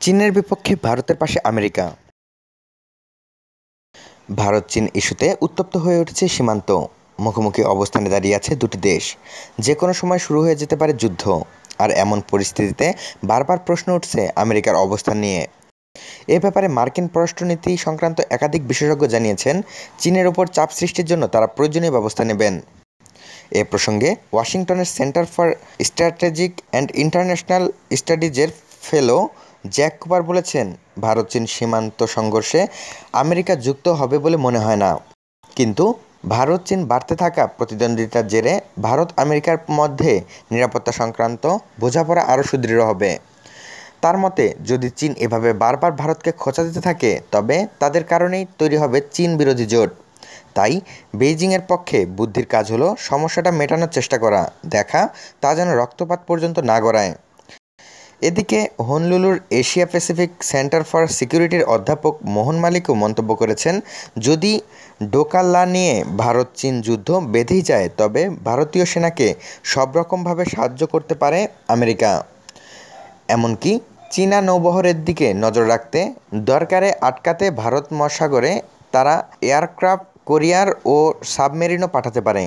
চীনের বিপক্ষে ভারতের পাশে আমেরিকা। ভারত চীন ইস্যুতে উত্তপ্ত হয়ে উঠেছে সীমান্ত। মুখোমুখি অবস্থানে দাঁড়িয়ে আছে দুটি দেশ। যে কোনো সময় শুরু হয়ে যেতে পারে যুদ্ধ। আর এমন পরিস্থিতিতে বারবার প্রশ্ন উঠছে আমেরিকার অবস্থান নিয়ে। এ ব্যাপারে মার্কিন পররাষ্ট্রনীতি সংক্রান্ত একাধিক বিশেষজ্ঞ জানিয়েছেন, চীনের ওপর চাপ সৃষ্টির জন্য তারা প্রয়োজনীয় ব্যবস্থা নেবেন। এ প্রসঙ্গে ওয়াশিংটনের center for strategic and international স্টাডিজের fellow Jack Cooper বলেছেন, ভারত, চীন সীমান্ত সংঘর্ষে আমেরিকা যুক্ত হবে বলে মনে হয় না। কিন্তু ভারত, চীন বাড়তে থাকা প্রতিদ্বন্দ্বিতার জেরে ভারত আমেরিকার মধ্যে নিরাপত্তা সংক্রান্ত বোঝাপড়া আরও সুদৃঢ় হবে। তার মতে, যদি চীন এভাবে বারবার ভারতকে খোঁচা দিতে থাকে, তবে তাদের কারণেই তৈরি হবে চীন বিরোধী জোট। তাই বেইজিংয়ের পক্ষে বুদ্ধির কাজ হলো সমস্যাটা মেটানোর চেষ্টা করা, দেখা তা যেন রক্তপাত পর্যন্ত না গড়ায়। এদিকে হনলুলুর এশিয়া প্যাসিফিক সেন্টার ফর সিকিউরিটির অধ্যাপক মোহন মালিকও মন্তব্য করেছেন, যদি ডোকাল্লা নিয়ে ভারত চীন যুদ্ধ বেঁধেই যায়, তবে ভারতীয় সেনাকে সব রকমভাবে সাহায্য করতে পারে আমেরিকা। এমনকি চীনা নৌবহরের দিকে নজর রাখতে দরকারে আটকাতে ভারত মহাসাগরে তারা এয়ারক্রাফট কোরিয়ার ও সাবমেরিনও পাঠাতে পারে।